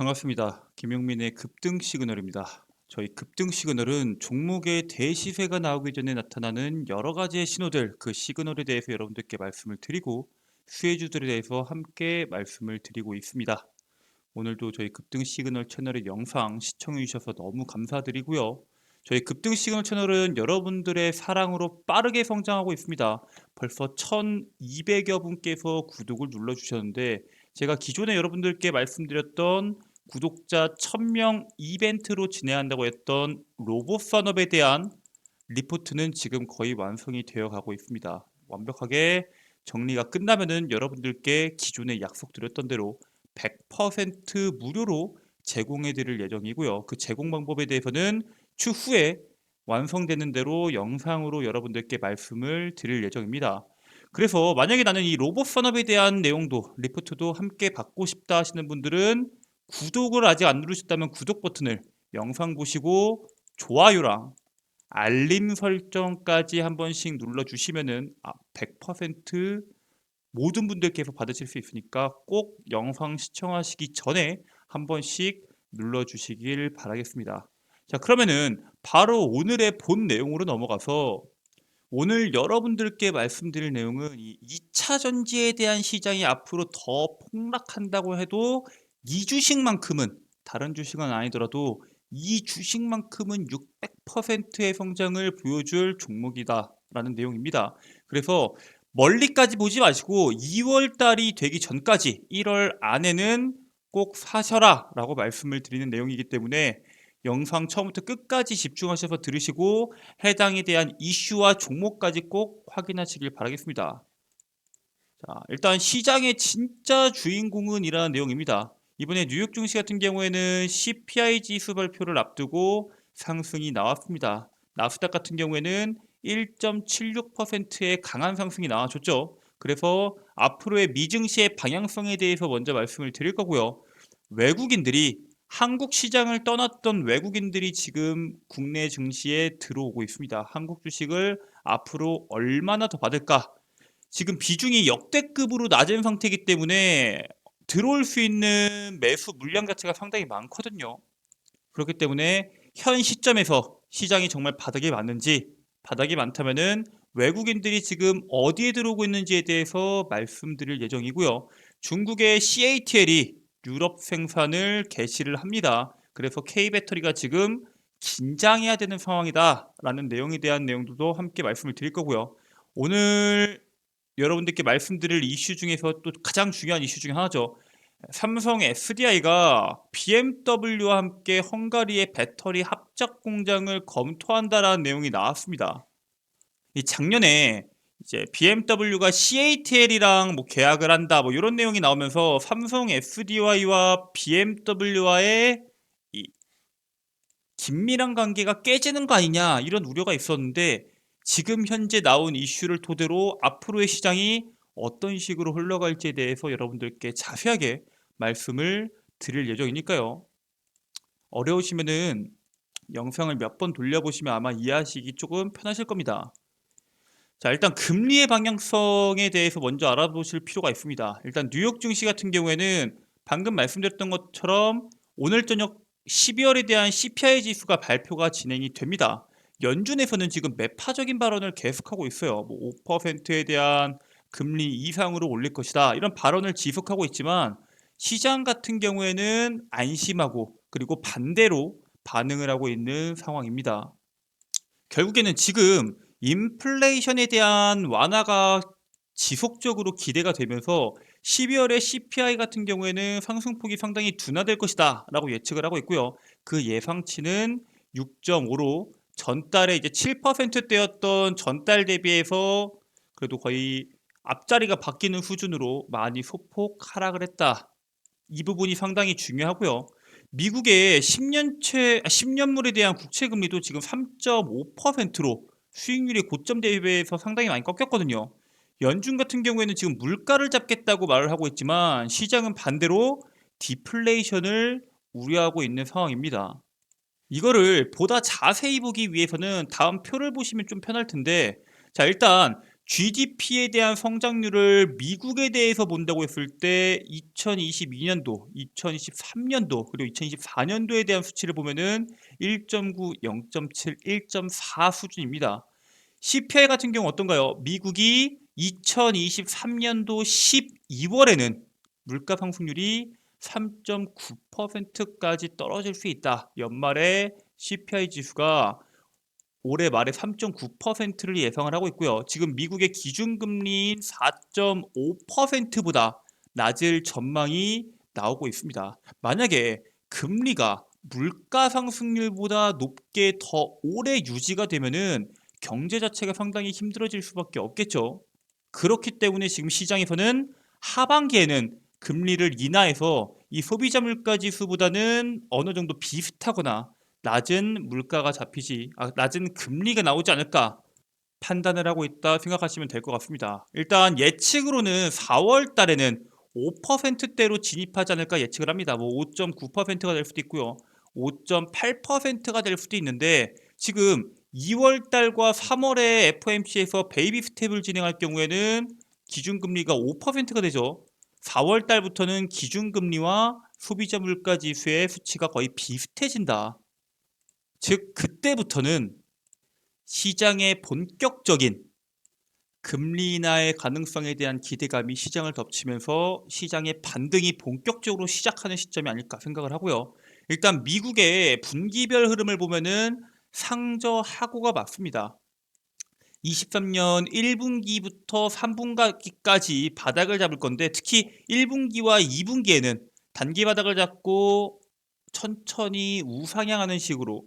반갑습니다. 김용민의 급등 시그널입니다. 저희 급등 시그널은 종목의 대시세가 나오기 전에 나타나는 여러 가지의 신호들, 그 시그널에 대해서 여러분들께 말씀을 드리고 수혜주들에 대해서 함께 말씀을 드리고 있습니다. 오늘도 저희 급등 시그널 채널의 영상 시청해 주셔서 너무 감사드리고요. 저희 급등 시그널 채널은 여러분들의 사랑으로 빠르게 성장하고 있습니다. 벌써 1200여 분께서 구독을 눌러주셨는데 제가 기존에 여러분들께 말씀드렸던 구독자 1000명 이벤트로 진행한다고 했던 로봇 산업에 대한 리포트는 지금 거의 완성이 되어 가고 있습니다. 완벽하게 정리가 끝나면은 여러분들께 기존에 약속드렸던 대로 100% 무료로 제공해 드릴 예정이고요. 그 제공 방법에 대해서는 추후에 완성되는 대로 영상으로 여러분들께 말씀을 드릴 예정입니다. 그래서 만약에 나는 이 로봇 산업에 대한 내용도 리포트도 함께 받고 싶다 하시는 분들은 구독을 아직 안 누르셨다면 구독 버튼을 영상 보시고 좋아요랑 알림 설정까지 한 번씩 눌러주시면은 100% 모든 분들께서 받으실 수 있으니까 꼭 영상 시청하시기 전에 한 번씩 눌러주시길 바라겠습니다. 자 그러면은 바로 오늘의 본 내용으로 넘어가서 오늘 여러분들께 말씀드릴 내용은 이 2차 전지에 대한 시장이 앞으로 더 폭락한다고 해도 이 주식만큼은 다른 주식은 아니더라도 이 주식만큼은 600%의 성장을 보여줄 종목이다라는 내용입니다. 그래서 멀리까지 보지 마시고 2월 달이 되기 전까지 1월 안에는 꼭 사셔라 라고 말씀을 드리는 내용이기 때문에 영상 처음부터 끝까지 집중하셔서 들으시고 해당에 대한 이슈와 종목까지 꼭 확인하시길 바라겠습니다. 자, 일단 시장의 진짜 주인공은 이라는 내용입니다. 이번에 뉴욕 증시 같은 경우에는 CPI 지수 발표를 앞두고 상승이 나왔습니다. 나스닥 같은 경우에는 1.76%의 강한 상승이 나와줬죠. 그래서 앞으로의 미증시의 방향성에 대해서 먼저 말씀을 드릴 거고요. 외국인들이 한국 시장을 떠났던 외국인들이 지금 국내 증시에 들어오고 있습니다. 한국 주식을 앞으로 얼마나 더 받을까? 지금 비중이 역대급으로 낮은 상태이기 때문에 들어올 수 있는 매수 물량 자체가 상당히 많거든요. 그렇기 때문에 현 시점에서 시장이 정말 바닥이 맞는지 바닥이 많다면은 외국인들이 지금 어디에 들어오고 있는지에 대해서 말씀드릴 예정이고요. 중국의 CATL이 유럽 생산을 개시를 합니다. 그래서 K배터리가 지금 긴장해야 되는 상황이다라는 내용에 대한 내용도 함께 말씀을 드릴 거고요. 오늘 여러분들께 말씀드릴 이슈 중에서 또 가장 중요한 이슈 중에 하나죠. 삼성 SDI가 BMW와 함께 헝가리의 배터리 합작 공장을 검토한다라는 내용이 나왔습니다. 이 작년에 이제 BMW가 CATL이랑 뭐 계약을 한다 뭐 이런 내용이 나오면서 삼성 SDI와 BMW와의 이 긴밀한 관계가 깨지는 거 아니냐 이런 우려가 있었는데 지금 현재 나온 이슈를 토대로 앞으로의 시장이 어떤 식으로 흘러갈지에 대해서 여러분들께 자세하게 말씀을 드릴 예정이니까요. 어려우시면은 영상을 몇 번 돌려보시면 아마 이해하시기 조금 편하실 겁니다. 자, 일단 금리의 방향성에 대해서 먼저 알아보실 필요가 있습니다. 일단 뉴욕 증시 같은 경우에는 방금 말씀드렸던 것처럼 오늘 저녁 12월에 대한 CPI 지수가 발표가 진행이 됩니다. 연준에서는 지금 매파적인 발언을 계속하고 있어요. 뭐 5%에 대한 금리 이상으로 올릴 것이다. 이런 발언을 지속하고 있지만 시장 같은 경우에는 안심하고 그리고 반대로 반응을 하고 있는 상황입니다. 결국에는 지금 인플레이션에 대한 완화가 지속적으로 기대가 되면서 12월에 CPI 같은 경우에는 상승폭이 상당히 둔화될 것이다 라고 예측을 하고 있고요. 그 예상치는 6.5로 전달에 이제 7%대였던 전달 대비해서 그래도 거의 앞자리가 바뀌는 수준으로 많이 소폭 하락을 했다. 이 부분이 상당히 중요하고요. 미국의 10년채, 10년물에 아, 대한 국채 금리도 지금 3.5%로 수익률이 고점 대비해서 상당히 많이 꺾였거든요. 연준 같은 경우에는 지금 물가를 잡겠다고 말을 하고 있지만 시장은 반대로 디플레이션을 우려하고 있는 상황입니다. 이거를 보다 자세히 보기 위해서는 다음 표를 보시면 좀 편할 텐데 자 일단 GDP에 대한 성장률을 미국에 대해서 본다고 했을 때 2022년도, 2023년도 그리고 2024년도에 대한 수치를 보면은 1.9, 0.7, 1.4 수준입니다. CPI 같은 경우 어떤가요? 미국이 2023년도 12월에는 물가 상승률이 3.9%까지 떨어질 수 있다. 연말에 CPI 지수가 올해 말에 3.9%를 예상을 하고 있고요. 지금 미국의 기준금리인 4.5%보다 낮을 전망이 나오고 있습니다. 만약에 금리가 물가 상승률보다 높게 더 오래 유지가 되면은 경제 자체가 상당히 힘들어질 수밖에 없겠죠. 그렇기 때문에 지금 시장에서는 하반기에는 금리를 인하해서 이 소비자 물가 지수보다는 어느 정도 비슷하거나 낮은 물가가 잡히지 아, 낮은 금리가 나오지 않을까 판단을 하고 있다 생각하시면 될 것 같습니다. 일단 예측으로는 4월 달에는 5%대로 진입하지 않을까 예측을 합니다. 뭐 5.9%가 될 수도 있고요. 5.8%가 될 수도 있는데 지금 2월 달과 3월에 FOMC에서 베이비 스텝을 진행할 경우에는 기준금리가 5%가 되죠. 4월 달부터는 기준금리와 소비자 물가 지수의 수치가 거의 비슷해진다. 즉 그때부터는 시장의 본격적인 금리 인하의 가능성에 대한 기대감이 시장을 덮치면서 시장의 반등이 본격적으로 시작하는 시점이 아닐까 생각을 하고요. 일단 미국의 분기별 흐름을 보면은 상저하고가 맞습니다. 23년 1분기부터 3분기까지 바닥을 잡을 건데 특히 1분기와 2분기에는 단기 바닥을 잡고 천천히 우상향하는 식으로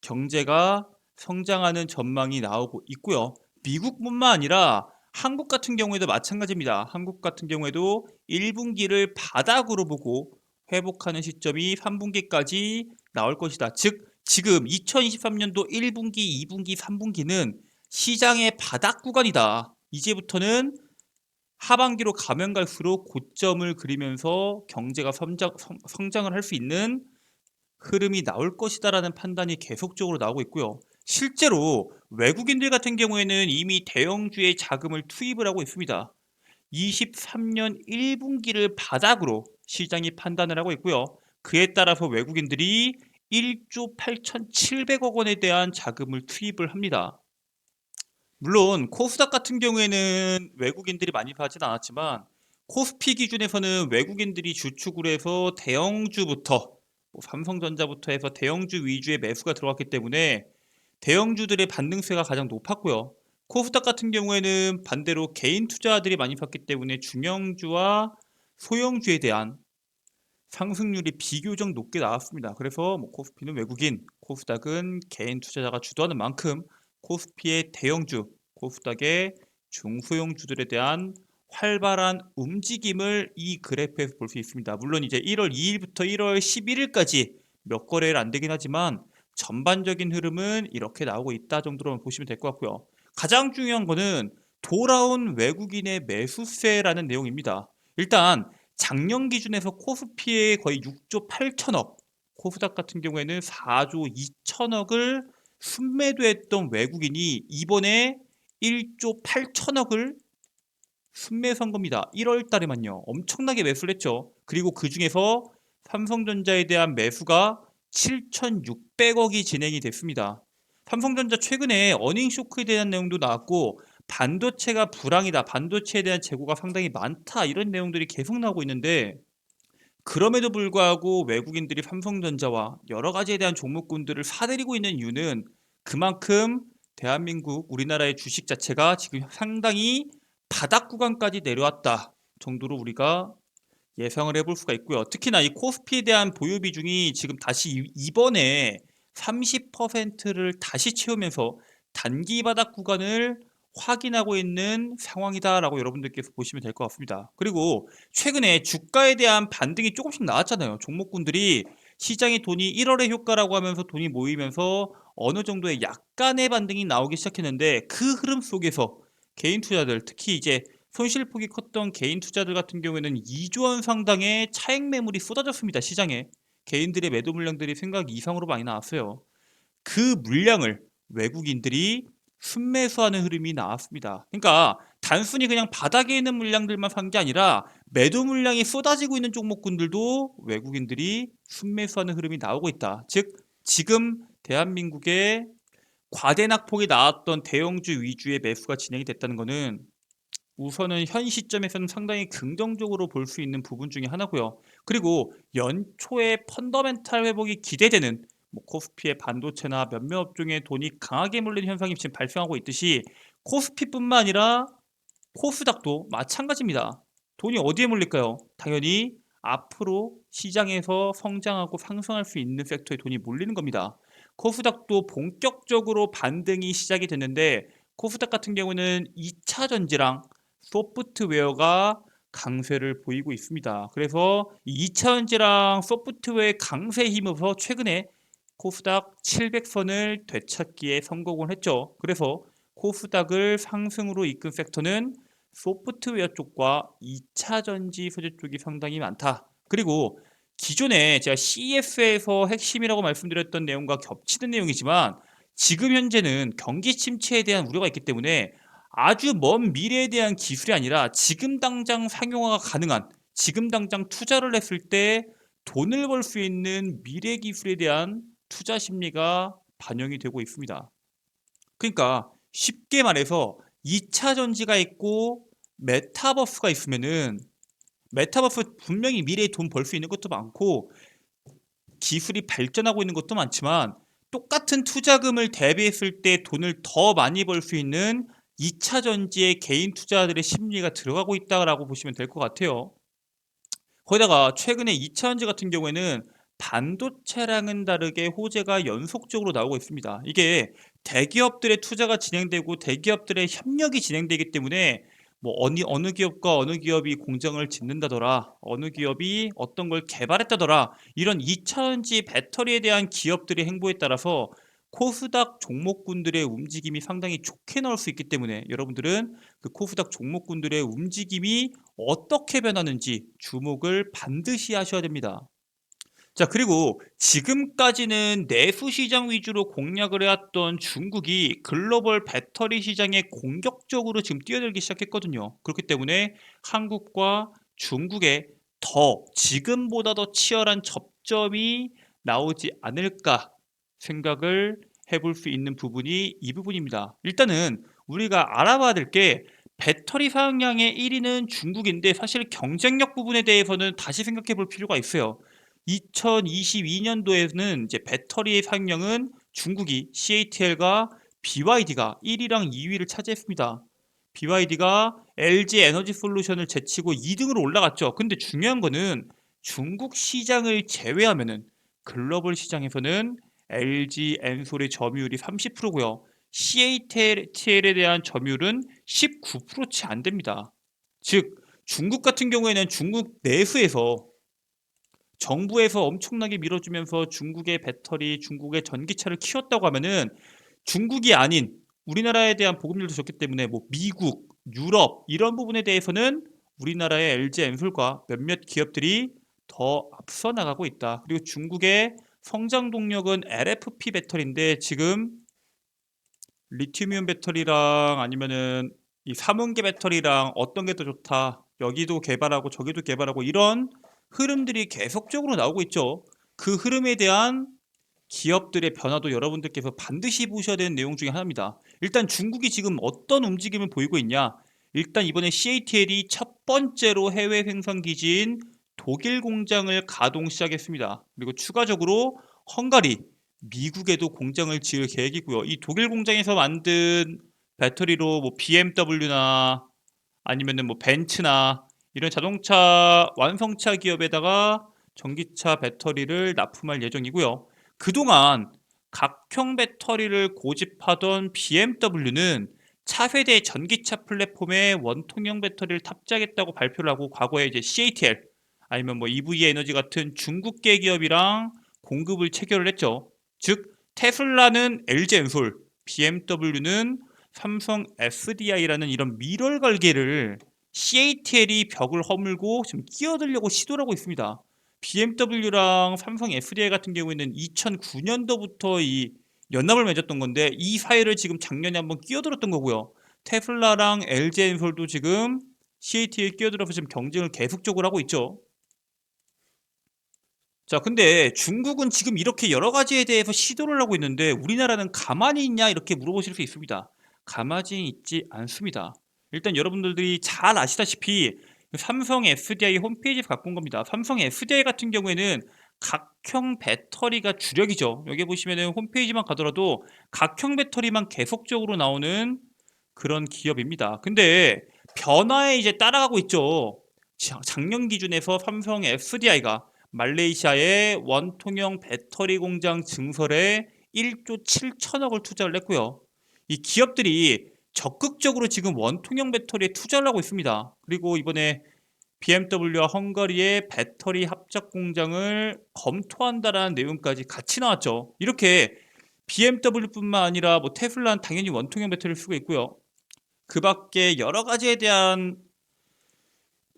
경제가 성장하는 전망이 나오고 있고요. 미국뿐만 아니라 한국 같은 경우에도 마찬가지입니다. 한국 같은 경우에도 1분기를 바닥으로 보고 회복하는 시점이 3분기까지 나올 것이다. 즉 지금 2023년도 1분기, 2분기, 3분기는 시장의 바닥 구간이다. 이제부터는 하반기로 가면 갈수록 고점을 그리면서 경제가 성장, 성장을 할 수 있는 흐름이 나올 것이다라는 판단이 계속적으로 나오고 있고요. 실제로 외국인들 같은 경우에는 이미 대형주에 자금을 투입을 하고 있습니다. 23년 1분기를 바닥으로 시장이 판단을 하고 있고요. 그에 따라서 외국인들이 1조 8,700억 원에 대한 자금을 투입을 합니다. 물론 코스닥 같은 경우에는 외국인들이 많이 하진 않았지만 코스피 기준에서는 외국인들이 주축을 해서 대형주부터 뭐 삼성전자부터 해서 대형주 위주의 매수가 들어갔기 때문에 대형주들의 반등세가 가장 높았고요. 코스닥 같은 경우에는 반대로 개인 투자들이 많이 샀기 때문에 중형주와 소형주에 대한 상승률이 비교적 높게 나왔습니다. 그래서 뭐 코스피는 외국인, 코스닥은 개인 투자자가 주도하는 만큼 코스피의 대형주, 코스닥의 중소형 주들에 대한 활발한 움직임을 이 그래프에서 볼 수 있습니다. 물론 이제 1월 2일부터 1월 11일까지 몇 거래일 안 되긴 하지만 전반적인 흐름은 이렇게 나오고 있다 정도로 보시면 될 것 같고요. 가장 중요한 거는 돌아온 외국인의 매수세라는 내용입니다. 일단 작년 기준에서 코스피에 거의 6조 8천억, 코스닥 같은 경우에는 4조 2천억을 순매도했던 외국인이 이번에 1조 8천억을 순매수한 겁니다. 1월 달에만요. 엄청나게 매수를 했죠. 그리고 그 중에서 삼성전자에 대한 매수가 7,600억이 진행이 됐습니다. 삼성전자 최근에 어닝 쇼크에 대한 내용도 나왔고 반도체가 불황이다. 반도체에 대한 재고가 상당히 많다. 이런 내용들이 계속 나오고 있는데 그럼에도 불구하고 외국인들이 삼성전자와 여러 가지에 대한 종목군들을 사들이고 있는 이유는 그만큼 대한민국 우리나라의 주식 자체가 지금 상당히 바닥 구간까지 내려왔다 정도로 우리가 예상을 해볼 수가 있고요. 특히나 이 코스피에 대한 보유 비중이 지금 다시 이번에 30%를 다시 채우면서 단기 바닥 구간을 확인하고 있는 상황이다라고 여러분들께서 보시면 될 것 같습니다. 그리고 최근에 주가에 대한 반등이 조금씩 나왔잖아요. 종목군들이 시장의 돈이 1월의 효과라고 하면서 돈이 모이면서 어느 정도의 약간의 반등이 나오기 시작했는데 그 흐름 속에서 개인 투자들 특히 이제 손실폭이 컸던 개인 투자들 같은 경우에는 2조 원 상당의 차익 매물이 쏟아졌습니다. 시장에. 개인들의 매도 물량들이 생각 이상으로 많이 나왔어요. 그 물량을 외국인들이 순매수하는 흐름이 나왔습니다. 그러니까 단순히 그냥 바닥에 있는 물량들만 산 게 아니라 매도 물량이 쏟아지고 있는 종목군들도 외국인들이 순매수하는 흐름이 나오고 있다. 즉 지금 대한민국의 과대낙폭이 나왔던 대형주 위주의 매수가 진행이 됐다는 것은 우선은 현 시점에서는 상당히 긍정적으로 볼 수 있는 부분 중에 하나고요. 그리고 연초에 펀더멘탈 회복이 기대되는 뭐 코스피의 반도체나 몇몇 업종에 돈이 강하게 몰리는 현상이 지금 발생하고 있듯이 코스피뿐만 아니라 코스닥도 마찬가지입니다. 돈이 어디에 몰릴까요? 당연히 앞으로 시장에서 성장하고 상승할 수 있는 섹터에 돈이 몰리는 겁니다. 코스닥도 본격적으로 반등이 시작이 됐는데 코스닥 같은 경우는 2차 전지랑 소프트웨어가 강세를 보이고 있습니다. 그래서 이 2차 전지랑 소프트웨어의 강세에 힘입어서 최근에 코스닥 700선을 되찾기에 성공을 했죠. 그래서 코스닥을 상승으로 이끈 섹터는 소프트웨어 쪽과 2차 전지 소재 쪽이 상당히 많다. 그리고 기존에 제가 CES에서 핵심이라고 말씀드렸던 내용과 겹치는 내용이지만 지금 현재는 경기 침체에 대한 우려가 있기 때문에 아주 먼 미래에 대한 기술이 아니라 지금 당장 상용화가 가능한 지금 당장 투자를 했을 때 돈을 벌 수 있는 미래 기술에 대한 투자 심리가 반영이 되고 있습니다. 그러니까 쉽게 말해서 2차 전지가 있고 메타버스가 있으면은 메타버스 분명히 미래에 돈 벌 수 있는 것도 많고 기술이 발전하고 있는 것도 많지만 똑같은 투자금을 대비했을 때 돈을 더 많이 벌 수 있는 2차 전지의 개인 투자들의 심리가 들어가고 있다라고 보시면 될 것 같아요. 거기다가 최근에 2차 전지 같은 경우에는 반도체랑은 다르게 호재가 연속적으로 나오고 있습니다. 이게 대기업들의 투자가 진행되고 대기업들의 협력이 진행되기 때문에 뭐 어느 어느 기업과 어느 기업이 공장을 짓는다더라, 어느 기업이 어떤 걸 개발했다더라 이런 2차전지 배터리에 대한 기업들의 행보에 따라서 코스닥 종목군들의 움직임이 상당히 좋게 나올 수 있기 때문에 여러분들은 그 코스닥 종목군들의 움직임이 어떻게 변하는지 주목을 반드시 하셔야 됩니다. 자, 그리고 지금까지는 내수 시장 위주로 공략을 해왔던 중국이 글로벌 배터리 시장에 공격적으로 지금 뛰어들기 시작했거든요. 그렇기 때문에 한국과 중국에 더 지금보다 더 치열한 접점이 나오지 않을까 생각을 해볼 수 있는 부분이 이 부분입니다. 일단은 우리가 알아봐야 될 게 배터리 사용량의 1위는 중국인데 사실 경쟁력 부분에 대해서는 다시 생각해 볼 필요가 있어요. 2022년도에는 이제 배터리의 사용량은 중국이 CATL과 BYD가 1위랑 2위를 차지했습니다. BYD가 LG 에너지 솔루션을 제치고 2등으로 올라갔죠. 근데 중요한 거는 중국 시장을 제외하면은 글로벌 시장에서는 LG 엔솔의 점유율이 30%고요. CATL에 대한 점유율은 19%채 안 됩니다. 즉 중국 같은 경우에는 중국 내수에서 정부에서 엄청나게 밀어주면서 중국의 배터리, 중국의 전기차를 키웠다고 하면은 중국이 아닌 우리나라에 대한 보급률도 좋기 때문에 뭐 미국, 유럽 이런 부분에 대해서는 우리나라의 LG 엔솔과 몇몇 기업들이 더 앞서 나가고 있다. 그리고 중국의 성장 동력은 LFP 배터리인데 지금 리튬이온 배터리랑 아니면은 이 삼원계 배터리랑 어떤 게 더 좋다. 여기도 개발하고 저기도 개발하고 이런 흐름들이 계속적으로 나오고 있죠. 그 흐름에 대한 기업들의 변화도 여러분들께서 반드시 보셔야 되는 내용 중에 하나입니다. 일단 중국이 지금 어떤 움직임을 보이고 있냐? 일단 이번에 CATL이 첫 번째로 해외 생산 기지인 독일 공장을 가동 시작했습니다. 그리고 추가적으로 헝가리, 미국에도 공장을 지을 계획이고요. 이 독일 공장에서 만든 배터리로 뭐 BMW나 아니면은 뭐 벤츠나 이런 자동차 완성차 기업에다가 전기차 배터리를 납품할 예정이고요. 그동안 각형 배터리를 고집하던 BMW는 차세대 전기차 플랫폼에 원통형 배터리를 탑재하겠다고 발표를 하고 과거에 이제 CATL 아니면 뭐 EV 에너지 같은 중국계 기업이랑 공급을 체결을 했죠. 즉 테슬라는 LG 엔솔, BMW는 삼성 SDI라는 이런 미럴 걸개를 CATL이 벽을 허물고 지금 끼어들려고 시도를 하고 있습니다. BMW랑 삼성 SDI 같은 경우에는 2009년도부터 이 연합을 맺었던 건데 이 사이를 지금 작년에 한번 끼어들었던 거고요. 테슬라랑 LG 엔솔도 지금 CAT에 끼어들어서 지금 경쟁을 계속적으로 하고 있죠. 자, 근데 중국은 지금 이렇게 여러 가지에 대해서 시도를 하고 있는데 우리나라는 가만히 있냐 이렇게 물어보실 수 있습니다. 가만히 있지 않습니다. 일단 여러분들이 잘 아시다시피 삼성 SDI 홈페이지에서 갖고 온 겁니다. 삼성 SDI 같은 경우에는 각형 배터리가 주력이죠. 여기 보시면은 홈페이지만 가더라도 각형 배터리만 계속적으로 나오는 그런 기업입니다. 근데 변화에 이제 따라가고 있죠. 자- 작년 기준에서 삼성 SDI가 말레이시아의 원통형 배터리 공장 증설에 1조 7천억을 투자를 했고요. 이 기업들이 적극적으로 지금 원통형 배터리에 투자를 하고 있습니다. 그리고 이번에 BMW와 헝가리의 배터리 합작 공장을 검토한다라는 내용까지 같이 나왔죠. 이렇게 BMW뿐만 아니라 뭐 테슬라는 당연히 원통형 배터리를 쓰고 있고요. 그 밖에 여러 가지에 대한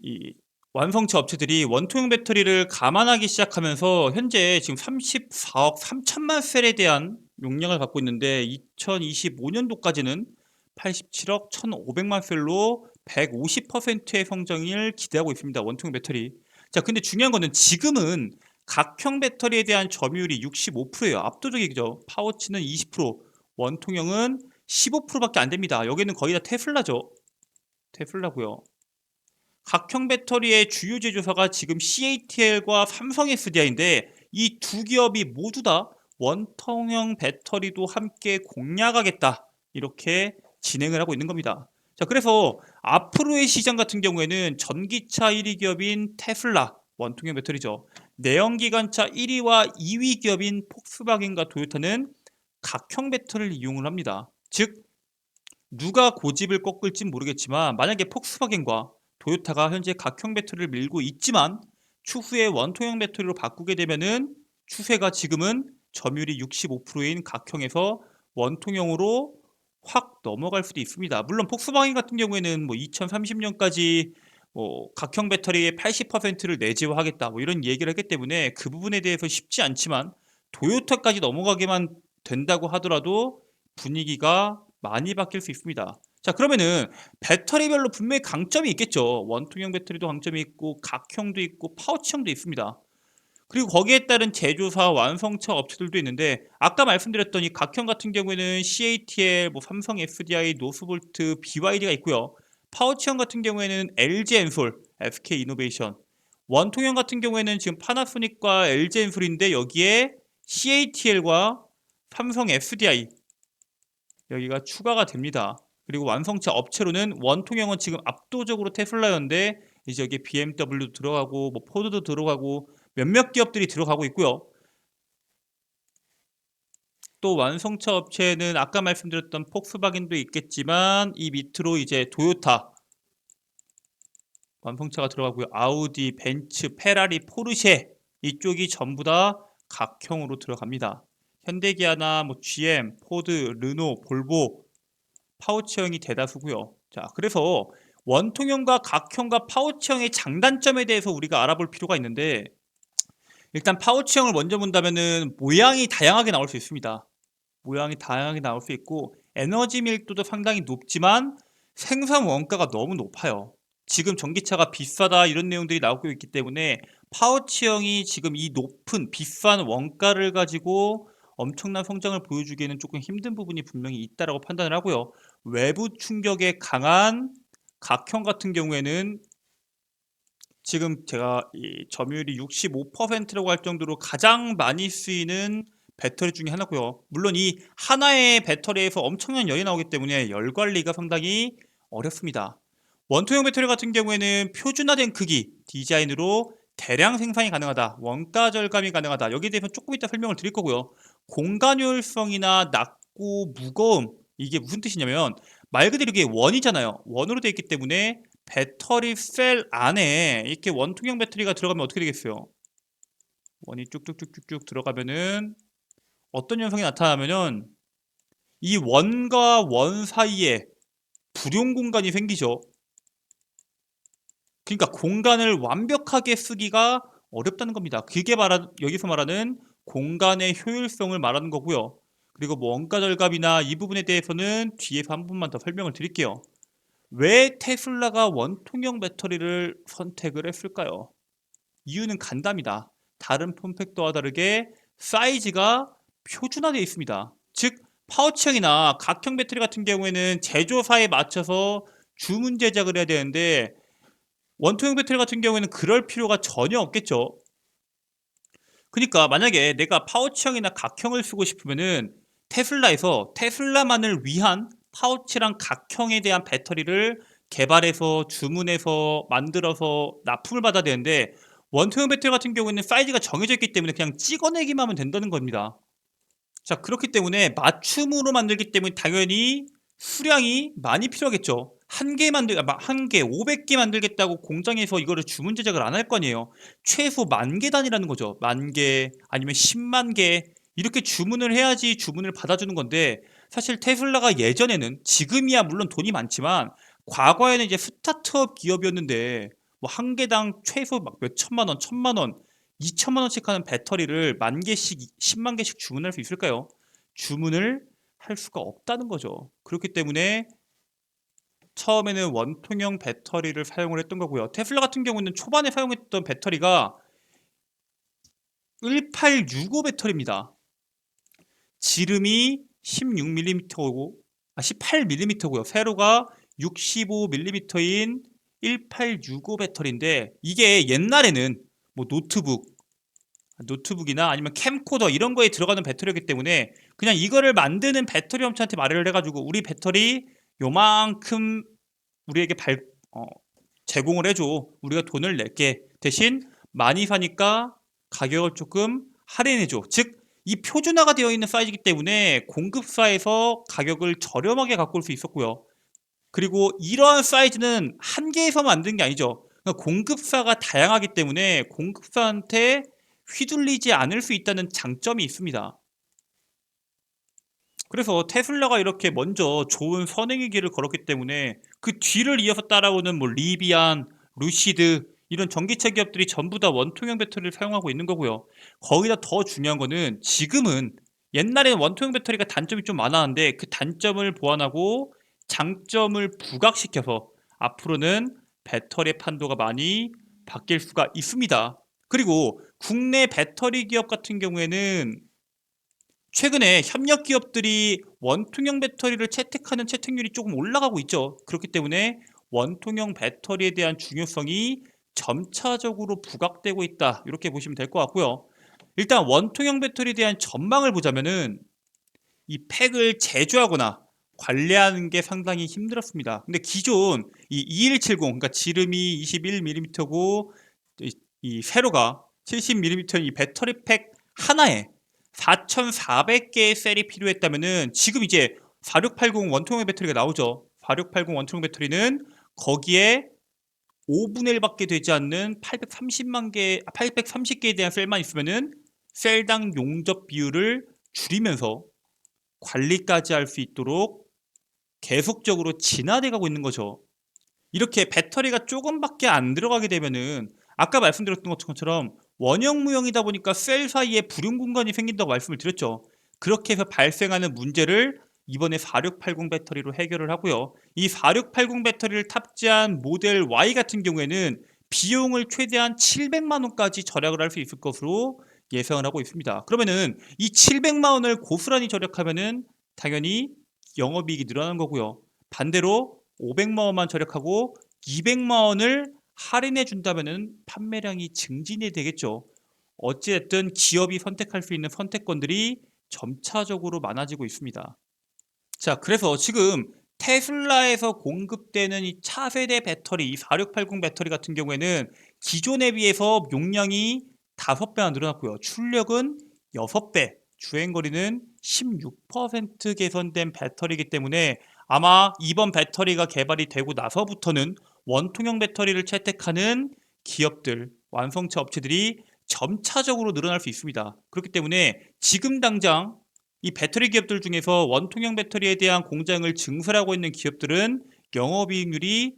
이 완성차 업체들이 원통형 배터리를 감안하기 시작하면서 현재 지금 34억 3천만 셀에 대한 용량을 갖고 있는데 2025년도까지는 87억 1,500만 셀로 150%의 성장을 기대하고 있습니다. 원통형 배터리. 자, 근데 중요한 거는 지금은 각형 배터리에 대한 점유율이 65%예요. 압도적이죠. 파워치는 20%, 원통형은 15%밖에 안 됩니다. 여기는 거의 다 테슬라죠. 테슬라고요. 각형 배터리의 주요 제조사가 지금 CATL과 삼성 SDI인데 이 두 기업이 모두 다 원통형 배터리도 함께 공략하겠다. 이렇게 진행을 하고 있는 겁니다. 자, 그래서 앞으로의 시장 같은 경우에는 전기차 1위 기업인 테슬라 원통형 배터리죠. 내연기관차 1위와 2위 기업인 폭스바겐과 도요타는 각형 배터리를 이용을 합니다. 즉 누가 고집을 꺾을진 모르겠지만 만약에 폭스바겐과 도요타가 현재 각형 배터리를 밀고 있지만 추후에 원통형 배터리로 바꾸게 되면은 추세가 지금은 점유율이 65%인 각형에서 원통형으로 확 넘어갈 수도 있습니다. 물론 폭스바겐 같은 경우에는 뭐 2030년까지 뭐 각형 배터리의 80%를 내재화하겠다 뭐 이런 얘기를 했기 때문에 그 부분에 대해서 쉽지 않지만 도요타까지 넘어가게만 된다고 하더라도 분위기가 많이 바뀔 수 있습니다. 자 그러면은 배터리별로 분명히 강점이 있겠죠. 원통형 배터리도 강점이 있고 각형도 있고 파우치형도 있습니다. 그리고 거기에 따른 제조사 완성차 업체들도 있는데 아까 말씀드렸던 이 각형 같은 경우에는 CATL, 뭐 삼성 SDI, 노스볼트, BYD가 있고요. 파우치형 같은 경우에는 LG 엔솔, SK 이노베이션. 원통형 같은 경우에는 지금 파나소닉과 LG 엔솔인데 여기에 CATL과 삼성 SDI 여기가 추가가 됩니다. 그리고 완성차 업체로는 원통형은 지금 압도적으로 테슬라였는데 이제 여기 BMW도 들어가고 뭐 포드도 들어가고 몇몇 기업들이 들어가고 있고요. 또 완성차 업체는 아까 말씀드렸던 폭스바겐도 있겠지만 이 밑으로 이제 도요타 완성차가 들어가고요. 아우디, 벤츠, 페라리, 포르쉐 이쪽이 전부 다 각형으로 들어갑니다. 현대기아나 뭐 GM, 포드, 르노, 볼보 파우치형이 대다수고요. 자, 그래서 원통형과 각형과 파우치형의 장단점에 대해서 우리가 알아볼 필요가 있는데 일단 파우치형을 먼저 본다면은 모양이 다양하게 나올 수 있습니다. 모양이 다양하게 나올 수 있고 에너지 밀도도 상당히 높지만 생산 원가가 너무 높아요. 지금 전기차가 비싸다 이런 내용들이 나오고 있기 때문에 파우치형이 지금 이 높은 비싼 원가를 가지고 엄청난 성장을 보여주기에는 조금 힘든 부분이 분명히 있다라고 판단을 하고요. 외부 충격에 강한 각형 같은 경우에는 지금 제가 이 점유율이 65%라고 할 정도로 가장 많이 쓰이는 배터리 중에 하나고요. 물론 이 하나의 배터리에서 엄청난 열이 나오기 때문에 열 관리가 상당히 어렵습니다. 원통형 배터리 같은 경우에는 표준화된 크기, 디자인으로 대량 생산이 가능하다. 원가 절감이 가능하다. 여기에 대해서 조금 이따 설명을 드릴 거고요. 공간 효율성이나 낮고 무거움 이게 무슨 뜻이냐면 말 그대로 이게 원이잖아요. 원으로 되어 있기 때문에 배터리 셀 안에 이렇게 원통형 배터리가 들어가면 어떻게 되겠어요? 원이 쭉쭉쭉쭉쭉 들어가면은 어떤 현상이 나타나면은 이 원과 원 사이에 불용 공간이 생기죠. 그러니까 공간을 완벽하게 쓰기가 어렵다는 겁니다. 그게 말하, 여기서 말하는 공간의 효율성을 말하는 거고요. 그리고 뭐 원가 절감이나 이 부분에 대해서는 뒤에서 한 번만 더 설명을 드릴게요. 왜 테슬라가 원통형 배터리를 선택을 했을까요? 이유는 간단합니다. 다른 폼팩터와 다르게 사이즈가 표준화되어 있습니다. 즉 파우치형이나 각형 배터리 같은 경우에는 제조사에 맞춰서 주문 제작을 해야 되는데 원통형 배터리 같은 경우에는 그럴 필요가 전혀 없겠죠. 그러니까 만약에 내가 파우치형이나 각형을 쓰고 싶으면은 테슬라에서 테슬라만을 위한 파우치랑 각형에 대한 배터리를 개발해서 주문해서 만들어서 납품을 받아야 되는데 원통형 배터리 같은 경우에는 사이즈가 정해져 있기 때문에 그냥 찍어내기만 하면 된다는 겁니다. 자 그렇기 때문에 맞춤으로 만들기 때문에 당연히 수량이 많이 필요하겠죠. 한 개 만들 한 개, 500개 만들겠다고 공장에서 이거를 주문 제작을 안 할 거 아니에요. 최소 만 개 단위라는 거죠. 만 개, 아니면 10만 개 이렇게 주문을 해야지 주문을 받아주는 건데 사실 테슬라가 예전에는 지금이야 물론 돈이 많지만 과거에는 이제 스타트업 기업이었는데 뭐 한 개당 최소 막 몇 천만 원, 천만 원, 이천만 원씩 하는 배터리를 만 개씩, 10만 개씩 주문할 수 있을까요? 주문을 할 수가 없다는 거죠. 그렇기 때문에 처음에는 원통형 배터리를 사용을 했던 거고요. 테슬라 같은 경우는 초반에 사용했던 배터리가 1865 배터리입니다. 지름이 16mm고 아 18mm고요. 세로가 65mm인 1865 배터리인데 이게 옛날에는 뭐 노트북 노트북이나 아니면 캠코더 이런 거에 들어가는 배터리이기 때문에 그냥 이거를 만드는 배터리 업체한테 말을 해가지고 우리 배터리 요만큼 우리에게 발, 어, 제공을 해줘. 우리가 돈을 낼게. 대신 많이 사니까 가격을 조금 할인해줘. 즉 이 표준화가 되어 있는 사이즈이기 때문에 공급사에서 가격을 저렴하게 갖고 올 수 있었고요 그리고 이러한 사이즈는 한 개에서 만든 게 아니죠 그러니까 공급사가 다양하기 때문에 공급사한테 휘둘리지 않을 수 있다는 장점이 있습니다. 그래서 테슬라가 이렇게 먼저 좋은 선행의 길을 걸었기 때문에 그 뒤를 이어서 따라오는 뭐 리비안, 루시드 이런 전기차 기업들이 전부 다 원통형 배터리를 사용하고 있는 거고요. 거기다 더 중요한 거는 지금은 옛날에는 원통형 배터리가 단점이 좀 많았는데 그 단점을 보완하고 장점을 부각시켜서 앞으로는 배터리 판도가 많이 바뀔 수가 있습니다. 그리고 국내 배터리 기업 같은 경우에는 최근에 협력 기업들이 원통형 배터리를 채택하는 채택률이 조금 올라가고 있죠. 그렇기 때문에 원통형 배터리에 대한 중요성이 점차적으로 부각되고 있다. 이렇게 보시면 될 것 같고요. 일단 원통형 배터리에 대한 전망을 보자면은 이 팩을 제조하거나 관리하는 게 상당히 힘들었습니다. 근데 기존 이 2170 그러니까 지름이 21mm고 이 세로가 70mm인 이 배터리 팩 하나에 4,400개의 셀이 필요했다면은 지금 이제 4680 원통형 배터리가 나오죠. 4680 원통형 배터리는 거기에 5분의 1밖에 되지 않는 830만 개, 830개에 대한 셀만 있으면은 셀당 용접 비율을 줄이면서 관리까지 할 수 있도록 계속적으로 진화돼 가고 있는 거죠. 이렇게 배터리가 조금밖에 안 들어가게 되면은 아까 말씀드렸던 것처럼 원형 무형이다 보니까 셀 사이에 불용 공간이 생긴다고 말씀을 드렸죠. 그렇게 해서 발생하는 문제를 이번에 4680 배터리로 해결을 하고요. 이 4680 배터리를 탑재한 모델 Y 같은 경우에는 비용을 최대한 700만 원까지 절약을 할 수 있을 것으로 예상을 하고 있습니다. 그러면은 이 700만 원을 고스란히 절약하면은 당연히 영업이익이 늘어나는 거고요. 반대로 500만 원만 절약하고 200만 원을 할인해 준다면은 판매량이 증진이 되겠죠. 어찌됐든 기업이 선택할 수 있는 선택권들이 점차적으로 많아지고 있습니다. 자, 그래서 지금 테슬라에서 공급되는 이 차세대 배터리, 이 4680 배터리 같은 경우에는 기존에 비해서 용량이 5배나 늘어났고요. 출력은 6배, 주행거리는 16% 개선된 배터리이기 때문에 아마 이번 배터리가 개발이 되고 나서부터는 원통형 배터리를 채택하는 기업들, 완성차 업체들이 점차적으로 늘어날 수 있습니다. 그렇기 때문에 지금 당장 이 배터리 기업들 중에서 원통형 배터리에 대한 공장을 증설하고 있는 기업들은 영업이익률이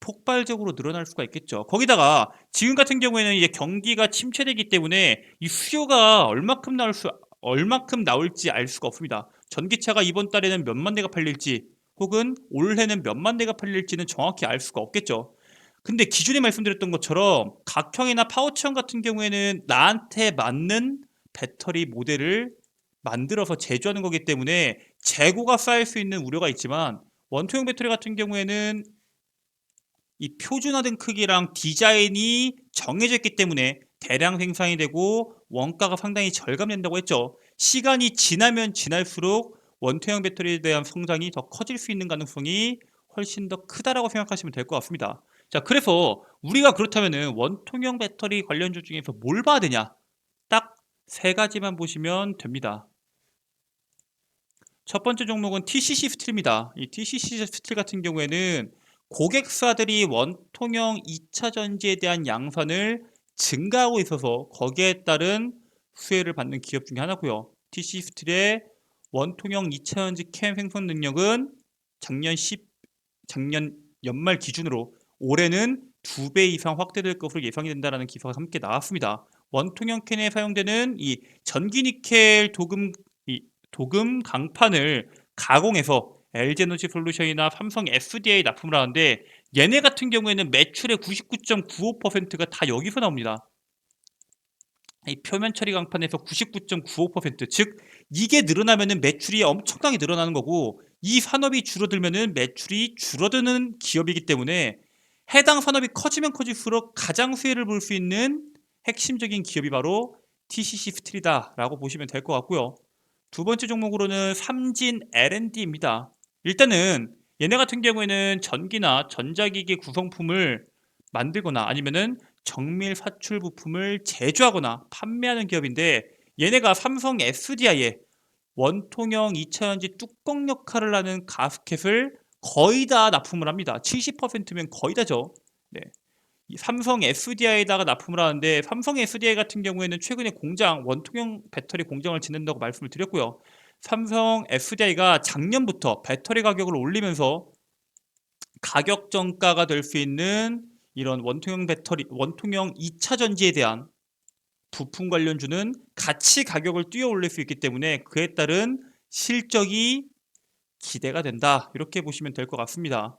폭발적으로 늘어날 수가 있겠죠. 거기다가 지금 같은 경우에는 이제 경기가 침체되기 때문에 이 수요가 얼마큼 나올 수 얼마큼 나올지 알 수가 없습니다. 전기차가 이번 달에는 몇만 대가 팔릴지 혹은 올해는 몇만 대가 팔릴지는 정확히 알 수가 없겠죠. 근데 기존에 말씀드렸던 것처럼 각형이나 파워체험 같은 경우에는 나한테 맞는 배터리 모델을 만들어서 제조하는 거기 때문에 재고가 쌓일 수 있는 우려가 있지만 원통형 배터리 같은 경우에는 이 표준화된 크기랑 디자인이 정해져 있기 때문에 대량 생산이 되고 원가가 상당히 절감된다고 했죠. 시간이 지나면 지날수록 원통형 배터리에 대한 성장이 더 커질 수 있는 가능성이 훨씬 더 크다라고 생각하시면 될 것 같습니다. 자, 그래서 우리가 그렇다면은 원통형 배터리 관련주 중에서 뭘 봐야 되냐? 딱 세 가지만 보시면 됩니다. 첫 번째 종목은 TCC 스틸입니다. 이 TCC 스틸 같은 경우에는 고객사들이 원통형 2차 전지에 대한 양산을 증가하고 있어서 거기에 따른 수혜를 받는 기업 중에 하나고요. TCC 스틸의 원통형 2차 전지 캠 생산 능력은 작년 10 작년 연말 기준으로 올해는 두 배 이상 확대될 것으로 예상이 된다라는 기사가 함께 나왔습니다. 원통형 캔에 사용되는 이 전기 니켈 도금 이 도금 강판을 가공해서 LG에너지 솔루션이나 삼성 SDI 납품을 하는데 얘네 같은 경우에는 매출의 99.95%가 다 여기서 나옵니다. 이 표면 처리 강판에서 99.95%즉 이게 늘어나면은 매출이 엄청나게 늘어나는 거고 이 산업이 줄어들면은 매출이 줄어드는 기업이기 때문에 해당 산업이 커지면 커질수록 가장 수혜를 볼 수 있는 핵심적인 기업이 바로 TCC 스틸이다라고 보시면 될 것 같고요. 두 번째 종목으로는 삼진 L&D입니다. 일단은 얘네 같은 경우에는 전기나 전자기기 구성품을 만들거나 아니면은 정밀 사출 부품을 제조하거나 판매하는 기업인데 얘네가 삼성 SDI에 원통형 2차전지 뚜껑 역할을 하는 가스켓을 거의 다 납품을 합니다. 70%면 거의 다죠. 네. 이 삼성 SDI에다가 납품을 하는데 삼성 SDI 같은 경우에는 최근에 공장 원통형 배터리 공장을 짓는다고 말씀을 드렸고요. 삼성 SDI가 작년부터 배터리 가격을 올리면서 가격 정가가 될 수 있는 이런 원통형 배터리, 원통형 2차 전지에 대한 부품 관련주는 같이 가격을 뛰어 올릴 수 있기 때문에 그에 따른 실적이 기대가 된다. 이렇게 보시면 될 것 같습니다.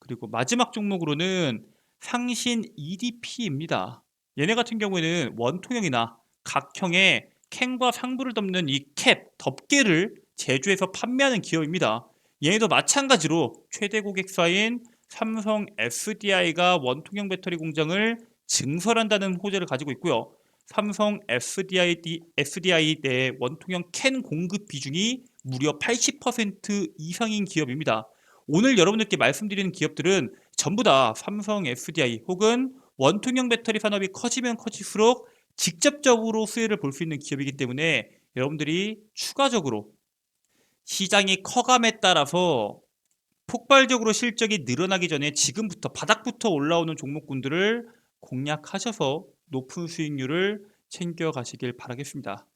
그리고 마지막 종목으로는 상신 EDP입니다. 얘네 같은 경우에는 원통형이나 각형의 캔과 상부를 덮는 이 캡, 덮개를 제조해서 판매하는 기업입니다. 얘네도 마찬가지로 최대 고객사인 삼성 SDI가 원통형 배터리 공장을 증설한다는 호재를 가지고 있고요. 삼성 SDI, SDI 내 원통형 캔 공급 비중이 무려 80% 이상인 기업입니다. 오늘 여러분들께 말씀드리는 기업들은 전부 다 삼성 SDI 혹은 원통형 배터리 산업이 커지면 커질수록 직접적으로 수혜를 볼 수 있는 기업이기 때문에 여러분들이 추가적으로 시장이 커감에 따라서 폭발적으로 실적이 늘어나기 전에 지금부터 바닥부터 올라오는 종목군들을 공략하셔서 높은 수익률을 챙겨가시길 바라겠습니다.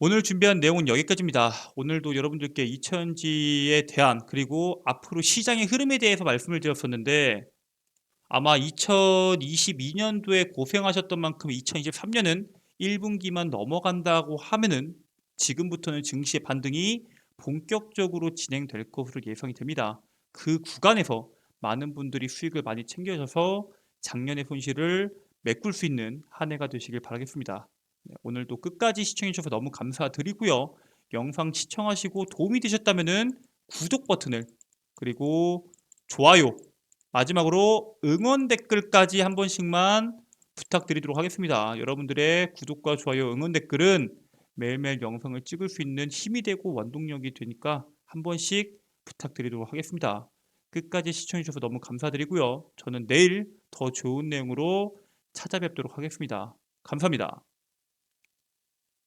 오늘 준비한 내용은 여기까지입니다. 오늘도 여러분들께 이천지에 대한 그리고 앞으로 시장의 흐름에 대해서 말씀을 드렸었는데 아마 2022년도에 고생하셨던 만큼 2023년은 1분기만 넘어간다고 하면은 지금부터는 증시의 반등이 본격적으로 진행될 것으로 예상이 됩니다. 그 구간에서 많은 분들이 수익을 많이 챙겨셔서 작년의 손실을 메꿀 수 있는 한 해가 되시길 바라겠습니다. 네, 오늘도 끝까지 시청해 주셔서 너무 감사드리고요. 영상 시청하시고 도움이 되셨다면 구독 버튼을 그리고 좋아요 마지막으로 응원 댓글까지 한 번씩만 부탁드리도록 하겠습니다. 여러분들의 구독과 좋아요 응원 댓글은 매일매일 영상을 찍을 수 있는 힘이 되고 원동력이 되니까 한 번씩 부탁드리도록 하겠습니다. 끝까지 시청해 주셔서 너무 감사드리고요. 저는 내일 더 좋은 내용으로 찾아뵙도록 하겠습니다. 감사합니다.